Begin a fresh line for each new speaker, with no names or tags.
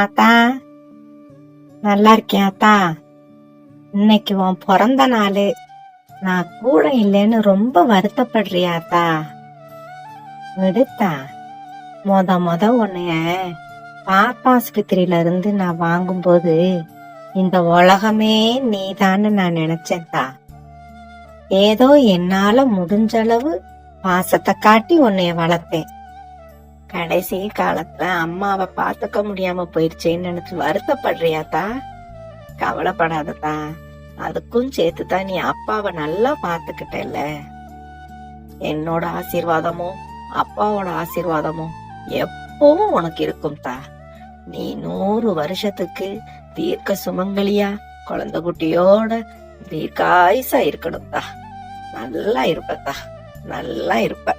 ஆத்தா நல்லா இருக்கேன் ஆத்தா. இன்னைக்கு உன் பிறந்த நாள். நான் கூட இல்லைன்னு ரொம்ப வருத்தப்படுறியாத்தா விடுத்தா. மொத மொத உன்னைய பாப்பாஸ்பத்திரியில இருந்து நான் வாங்கும்போது இந்த உலகமே நீதான்னு நான் நினைச்சேன்தா ஏதோ என்னால முடிஞ்ச அளவு பாசத்தை காட்டி உன்னைய வளர்த்தேன். கடைசி காலத்துல அம்மாவை பாத்துக்க முடியாம போயிடுச்சேன்னு நினைச்சு வருத்தப்படுறியாத்தா? கவலைப்படாததா அதுக்கும் சேர்த்துதான் நீ அப்பாவை நல்லா பாத்துக்கிட்டல என்னோட ஆசீர்வாதமும் அப்பாவோட ஆசீர்வாதமும் எப்பவும் உனக்கு இருக்கும் தா நீ நூறு வருஷத்துக்கு தீர்க்க சுமங்கலியா குழந்தை குட்டியோட தீர்க்காயுசா இருக்கணும் தா நல்லா இருப்பத்தா. நல்லா இருப்ப.